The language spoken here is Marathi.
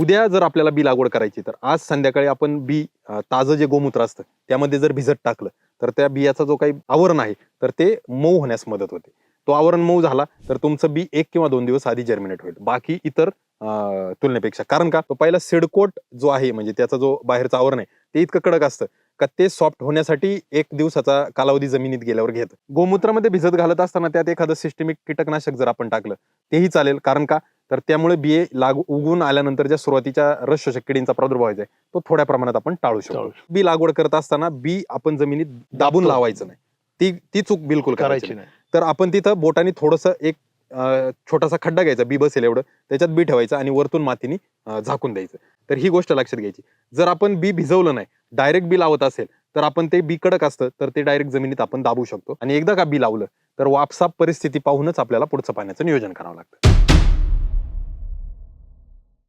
उद्या जर आपल्याला बी लागवड करायची तर आज संध्याकाळी आपण बी ताजं जे गोमूत्र असतं त्यामध्ये जर भिजत टाकलं तर त्या बियाचा जो काही आवरण आहे तर ते मऊ होण्यास मदत होते. तो आवरण मऊ झाला तर तुमचं बी एक किंवा दोन दिवस आधी जर्मिनेट होईल. बाकी इतर तुलनेपेक्षा. कारण का? तो पहिला सिडकोट जो आहे म्हणजे त्याचा जो बाहेरचं आवरण आहे ते इतकं कडक असतं का ते सॉफ्ट होण्यासाठी एक दिवसाचा कालावधी जमिनीत गेल्यावर घेत. गोमूत्रामध्ये भिजत घालत असताना त्यात एखादं सिस्टमिक कीटकनाशक जर आपण टाकलं तेही चालेल. कारण का? तर त्यामुळे बिये लागू उगून आल्यानंतर ज्या सुरुवातीच्या रस किडींचा प्रादुर्भाव आहे, तो थोड्या प्रमाणात आपण टाळू शकतो. बी लागवड करत असताना बी आपण जमिनीत दाबून. लावायचं नाही. ती ती चूक बिलकुल करायची नाही. तर आपण तिथं बोटाने थोडस एक छोटासा खड्डा घ्यायचा बी बसेल एवढं त्याच्यात बी ठेवायचं आणि वरतून मातीने झाकून द्यायचं. तर ही गोष्ट लक्षात घ्यायची. जर आपण बी भिजवलं नाही डायरेक्ट बी लावत असेल तर आपण ते बी कडक असतं तर ते डायरेक्ट जमिनीत आपण दाबू शकतो. आणि एकदा का बी लावलं तर वापसाप परिस्थिती पाहूनच आपल्याला पुढचं पाण्याचं नियोजन करावं लागतं.